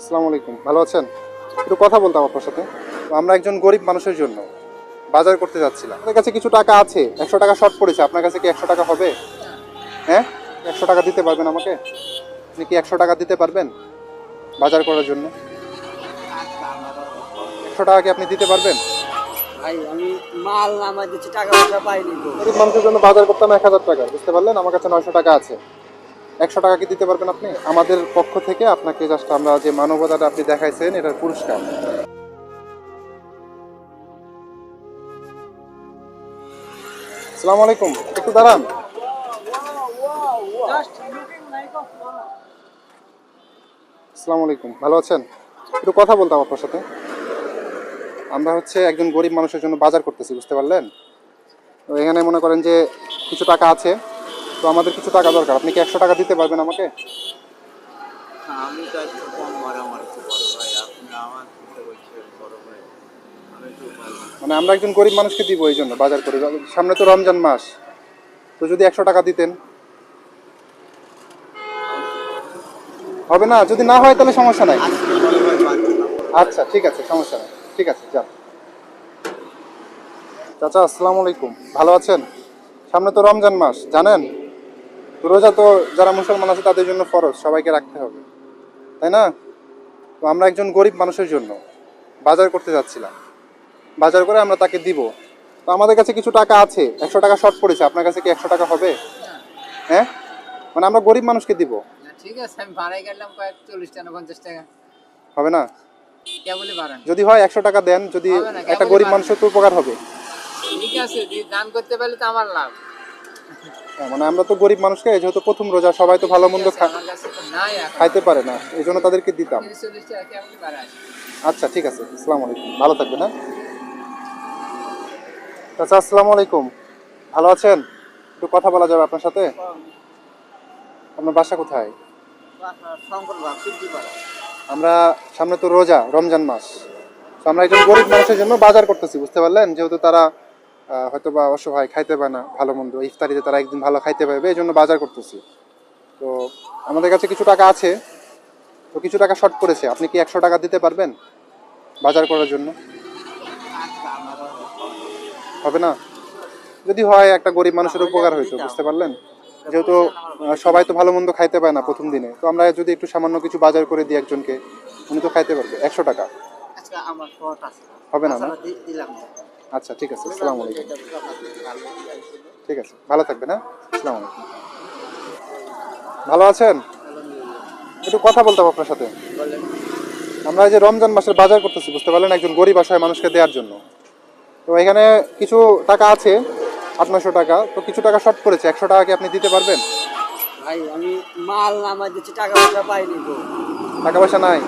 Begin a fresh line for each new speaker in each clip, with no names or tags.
আসসালামু আলাইকুম। ভালো আছেন? একটু কথা বলতাম আপনার সাথে। তো আমরা একজন গরিব মানুষের জন্য বাজার করতে যাচ্ছিলাম। আমাদের কাছে কিছু টাকা আছে? একশো টাকা শর্ট পড়েছে। আপনার কাছে কি একশো টাকা হবে? হ্যাঁ? একশো টাকা দিতে পারবেন আমাকে? আপনি কি একশো টাকা দিতে পারবেন বাজার করার জন্য? একশো টাকা কি আপনি দিতে পারবেন?
ভাই আমি মাল নামাই দিচ্ছি টাকা পয়সা পাইনি
গরিব মানুষের জন্য বাজার করতাম এক হাজার টাকা বুঝতে পারলেন? আমার কাছে নয়শো টাকা আছে। একশো টাকা কি দিতে পারবেন আপনি? আমাদের পক্ষ থেকে আপনাকে জাস্ট আমরা যে মানবতাটা আপনি দেখাইছেন, এটার পুরস্কার। আসসালামু আলাইকুম, একটু দাঁড়ান। আসসালামু আলাইকুম, ভালো আছেন? একটু কথা বলতাম আপনার সাথে। আমরা হচ্ছে একজন গরিব মানুষের জন্য বাজার করতেছি, বুঝতে পারলেন? তো এখানে মনে করেন যে কিছু টাকা আছে। তো আমাদের কিছু টাকা দরকার। আপনি কি একশো টাকা দিতে পারবেন আমাকে?
আমি তো একটু কম মারামারি বড় ভাই। আপনি আমার বড় ভাই।
মানে আমরা একজন গরিব মানুষকে দিব এই জন্য বাজার করে। সামনে তো রমজান মাস। তো যদি একশো টাকা দিতেন। হবে না? যদি না হয় তাহলে সমস্যা নাই। আচ্ছা ঠিক আছে সমস্যা নাই। ঠিক আছে যান চাচা আসসালামু আলাইকুম। ভালো আছেন? সামনে তো রমজান মাস জানেন? রোজা তো যারা মুসলমান আছে তাদের জন্য ফরজ সবাইকে রাখতে হবে। তাই না? তো আমরা একজন গরিব মানুষের জন্য বাজার করতে যাচ্ছিলাম। বাজার করে আমরা তাকে দিব। তো আমাদের কাছে কিছু টাকা আছে একশো টাকা শর্ট পড়েছে আপনার কাছে কি একশো টাকা হবে? হ্যাঁ? মানে আমরা গরিব মানুষকে দিব।
ঠিক আছে আমি ভাড়ায় গেলাম কয়েক চল্লিশ টাকা পঞ্চাশ টাকা।
হবে না? যদি হয় একশো টাকা দেন যদি একটা গরিব মানুষের তো উপকার হবে।
ঠিক আছে দান করতে পারলে তো আমার লাভ।
মানে আমরা তো গরিব মানুষকে যেহেতু প্রথম রোজা, সবাই তো ভালো মন্দ খাইতে পারে না, এই জন্য তাদেরকে দিতাম। আচ্ছা ঠিক আছে, আসসালামু আলাইকুম, ভালো থাকবেন হ্যাঁ? আচ্ছা আসসালামু আলাইকুম, ভালো আছেন? একটু কথা বলা যাবে আপনার সাথে? আপনার বাসা কোথায়? আমরা সামনে তো রোজা, রমজান মাস। তো আমরা একজন গরিব মানুষের জন্য বাজার করতেছি, বুঝতে পারলেন? যেহেতু তারা হয়তো বা অসহায় খাইতে পায় না ভালো মন্দ। ইফতারিতে তারা একদিন ভালো খাইতে পারবে এই জন্য বাজার করতেছি। তো আমাদের কাছে কিছু টাকা আছে তো কিছু টাকা শর্ট করেছে আপনি কি একশো টাকা দিতে পারবেন বাজার করার জন্য? হবে না? যদি হয় একটা গরিব মানুষের উপকার হইতো বুঝতে পারলেন? যেহেতু সবাই তো ভালো মন্দ খাইতে পায় না প্রথম দিনে। তো আমরা যদি একটু সামান্য কিছু বাজার করে দিই একজনকে উনি তো খাইতে পারবে একশো টাকা।
আমার
হবে না আচ্ছা ঠিক আছে আসসালামু আলাইকুম। ঠিক আছে ভালো থাকবেন হ্যাঁ? আসসালামু আলাইকুম। ভালো আছেন? একটু কথা বলতাম আপনার সাথে। আমরা এই যে রমজান মাসের বাজার করতেছি বুঝতে পারলেন? একজন গরিব আশায় মানুষকে দেওয়ার জন্য। তো এখানে কিছু টাকা আছে আট টাকা। তো কিছু টাকা শর্ট করেছে একশো টাকা কি আপনি দিতে পারবেন?
ভাই আমি মাল নামাই দিচ্ছি টাকা পয়সা পাইনি
টাকা পয়সা নাই?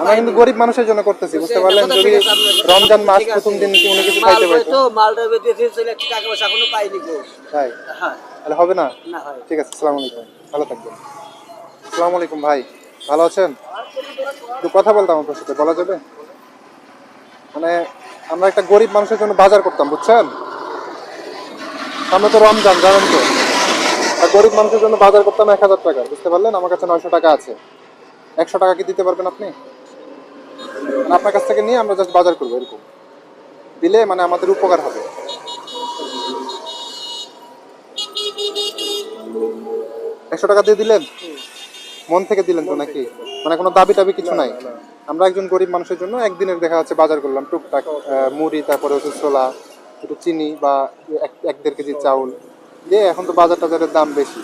আমরা কিন্তু গরিব মানুষের জন্য করতেছি বুঝতে পারলেন? যদি রমজান মাস প্রথম দিন উনি কিছু পারতো?
তো মালটা একটু টাকা পয়সা এখনও পাইনি গো।
তাই?
হ্যাঁ।
তাহলে হবে না?
না হয়।
ঠিক আছে আসসালামু আলাইকুম। ভালো থাকবেন। আসসালামু আলাইকুম ভাই। ভালো আছেন? একটু কথা বলতাম আপনার সাথে বলা যাবে? মানে আমরা একটা গরিব মানুষের জন্য বাজার করতাম বুঝছেন? সামনে তো রমজান জানেন তো। আর গরিব মানুষের জন্য বাজার করতাম এক হাজার টাকা বুঝতে পারলেন? আমার কাছে নয়শো টাকা আছে। একশো টাকা কি দিতে পারবেন আপনি? মানে আপনার কাছ থেকে নিয়ে আমরা জাস্ট বাজার করব, এরকম। দিলে মানে আমাদের উপকার হবে। একশো টাকা দিয়ে দিলেন? মন থেকে দিলেন তো নাকি? মানে কোনো দাবি টাবি কিছু নাই? আমরা একজন গরিব মানুষের জন্য একদিনের দেখা যাচ্ছে বাজার করলাম, টুকটাক মুড়ি, তারপরে হচ্ছে ছোলা, একটু চিনি বা এক দেড় কেজি চাউল। দিয়ে এখন তো বাজার টাজারের দাম বেশি।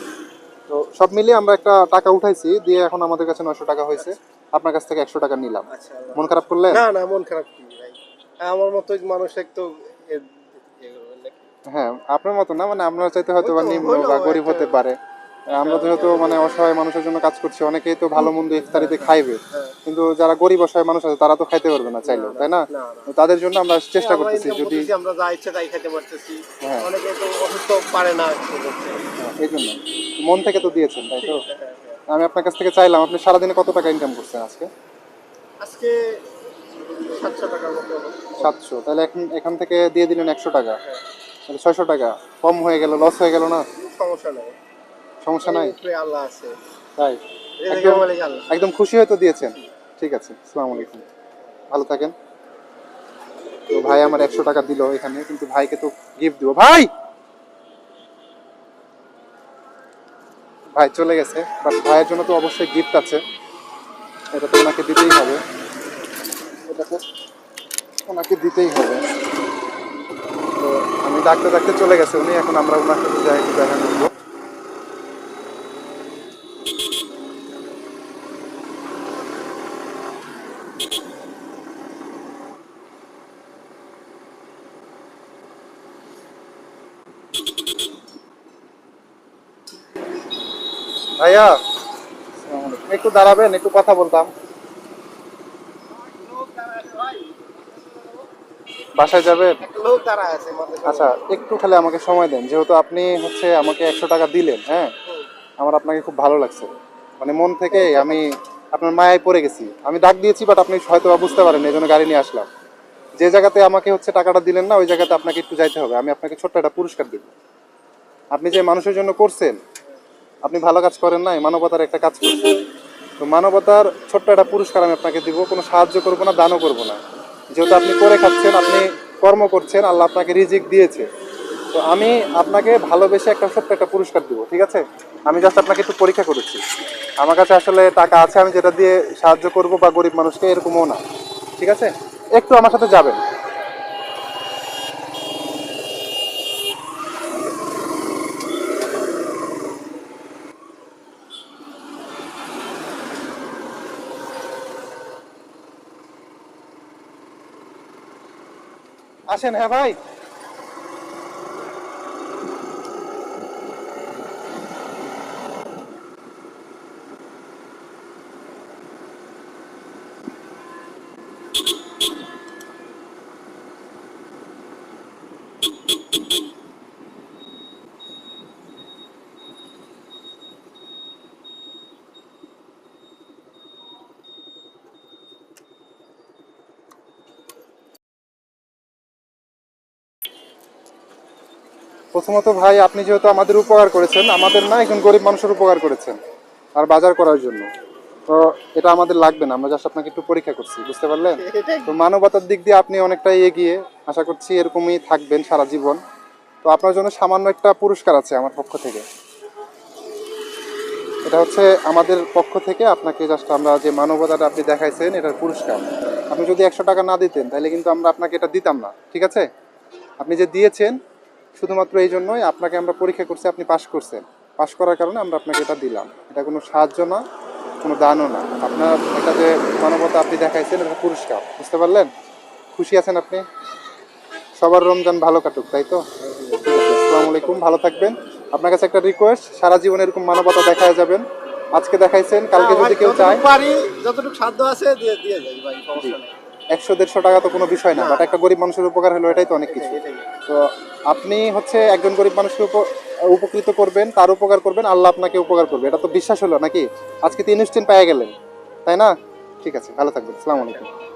তো সব মিলিয়ে আমরা একটা টাকা উঠাইছি দিয়ে এখন আমাদের কাছে নয়শো টাকা হয়েছে। আপনার কাছ থেকে একশো টাকা নিলাম।
আচ্ছা
মন খারাপ করলে
না না মন খারাপ কি ভাই আমার মতো মানুষ একটু
হ্যাঁ আপনার মতো না মানে আপনার চাইতে হয়তো বা নিম্ন বা গরিব হতে পারে। আমরা যেহেতু মানে অসহায় মানুষের জন্য কাজ করছি অনেকেই তো ভালো মন্দ ইফতারিতে খাইবে। কিন্তু যারা গরিব অসহায় মানুষ আছে তারা তো খাইতে পারবে না চাইলেও তাই না? তাদের জন্য আমরা চেষ্টা করতেছি যদি
আমরা যা ইচ্ছে তাই খেতে পারতেছি।
হ্যাঁ।
অনেকে তো অসুস্থ পারে না।
হ্যাঁ, এই জন্য। মন থেকে তো দিয়েছেন তাই তো?
হ্যাঁ, হ্যাঁ।
আমি আপনার কাছ থেকে চাইলাম আপনি সারাদিনে কত টাকা ইনকাম করছেন আজকে?
আজকে সাতশো
তাহলে এখন এখান থেকে দিয়ে দিলেন একশো টাকা। তাহলে ছয়শো টাকা। কম হয়ে গেল লস হয়ে গেল না?
সমস্যা নেই।
সমস্যা নাই?
আল্লাহ আছে।
তাই? একদম- খুশি হয়ে তো দিয়েছেন। ঠিক আছে আসসালামু আলাইকুম। ভালো থাকেন। তো ভাই আমার একশো টাকা দিল এখানে কিন্তু ভাইকে তো গিফট দিব। ভাই! ভাই চলে গেছে বাট ভাইয়ের জন্য তো অবশ্যই গিফট আছে। এটা তো ওনাকে দিতেই হবে। ওনাকে দিতেই হবে। তো আমি ডাকতে ডাকতে চলে গেছে উনি এখন আমরা ওনাকে যাই দেখা করব। ভাইয়া একটু দাঁড়াবেন, একটু কথা বলতাম। বাসায় যাবেন? আচ্ছা একটু খালি আমাকে সময় দেন। যেহেতু আপনি হচ্ছে আমাকে একশো টাকা দিলেন হ্যাঁ? আমার আপনাকে খুব ভালো লাগছে। মানে মন থেকে আমি আপনার মায়ায় পড়ে গেছি। আমি ডাক দিয়েছি বাট আপনি হয়তো বুঝতে পারেন এই জন্য গাড়ি নিয়ে আসলাম। যে জায়গাতে আমাকে হচ্ছে টাকাটা দিলেন না, ওই জায়গাতে আপনাকে একটু যাইতে হবে। আমি আপনাকে ছোট্ট একটা পুরস্কার দেব। আপনি যে মানুষের জন্য করছেন আপনি ভালো কাজ করেন নাই, মানবতার একটা কাজ করছেন। তো মানবতার ছোট্ট একটা পুরস্কার আমি আপনাকে দিব, কোনো সাহায্য করব না, দানও করব না। যেহেতু আপনি করে খাচ্ছেন, আপনি কর্ম করছেন, আল্লাহ আপনাকে রিজিক দিয়েছে। তো আমি আপনাকে ভালোবেসে একটা ছোট্ট একটা পুরস্কার দিব, ঠিক আছে? আমি জাস্ট আপনাকে একটু পরীক্ষা করেছি। আমার কাছে আসলে টাকা আছে, আমি যেটা দিয়ে সাহায্য করব বা গরিব মানুষকে এরকমও না, ঠিক আছে? একটু আমার সাথে যাবেন। আসেন হ্যাঁ ভাই। প্রথমত ভাই আপনি যেহেতু আমাদের উপকার করেছেন আমাদের না এখন গরিব মানুষের উপকার করেছেন আর বাজার করার জন্য। তো এটা আমাদের লাগবে না আমরা জাস্ট আপনাকে একটু পরীক্ষা করছি বুঝতে পারলেন? তো মানবতার দিক দিয়ে আপনি অনেকটাই এগিয়ে আশা করছি এরকমই থাকবেন সারা জীবন। তো আপনার জন্য সামান্য একটা পুরস্কার আছে আমার পক্ষ থেকে। এটা হচ্ছে আমাদের পক্ষ থেকে আপনাকে জাস্ট আমরা যে মানবতাটা আপনি দেখাইছেন এটার পুরস্কার। আপনি যদি একশো টাকা না দিতেন তাহলে কিন্তু আমরা আপনাকে এটা দিতাম না ঠিক আছে? আপনি যে দিয়েছেন শুধুমাত্র এই জন্যই আপনাকে আমরা পরীক্ষা করছি আপনি পাশ করছেন। পাশ করার কারণে আমরা আপনাকে এটা দিলাম। এটা কোনো সাহায্য না কোনো দানও না। আপনার এটা যে মানবতা আপনি দেখাইছেন এটা পুরস্কার বুঝতে পারলেন? খুশি আছেন আপনি? সবার রমজান ভালো কাটুক তাই তো? আসসালামু আলাইকুম ভালো থাকবেন। আপনার কাছে একটা রিকোয়েস্ট সারা জীবন এরকম মানবতা দেখা যাবেন। আজকে দেখাইছেন কালকে যদি কেউ চায়।
যতটুকু পারি যতটুকু সাধ্য আছে দিয়ে দিয়ে যাই ভাই সমস্যা নেই।
একশো দেড়শো টাকা তো কোনো বিষয় না বাট একটা গরিব মানুষের উপকার হলো এটাই তো অনেক কিছু। তো আপনি হচ্ছে একজন গরিব মানুষকে উপ- উপকৃত করবেন, তার উপকার করবেন, আল্লাহ আপনাকে উপকার করবে। এটা তো বিশ্বাস হলো নাকি? আজকে তিন স্টেন পেয়ে গেলেন। তাই না? ঠিক আছে, ভালো থাকবেন। আসসালামু আলাইকুম।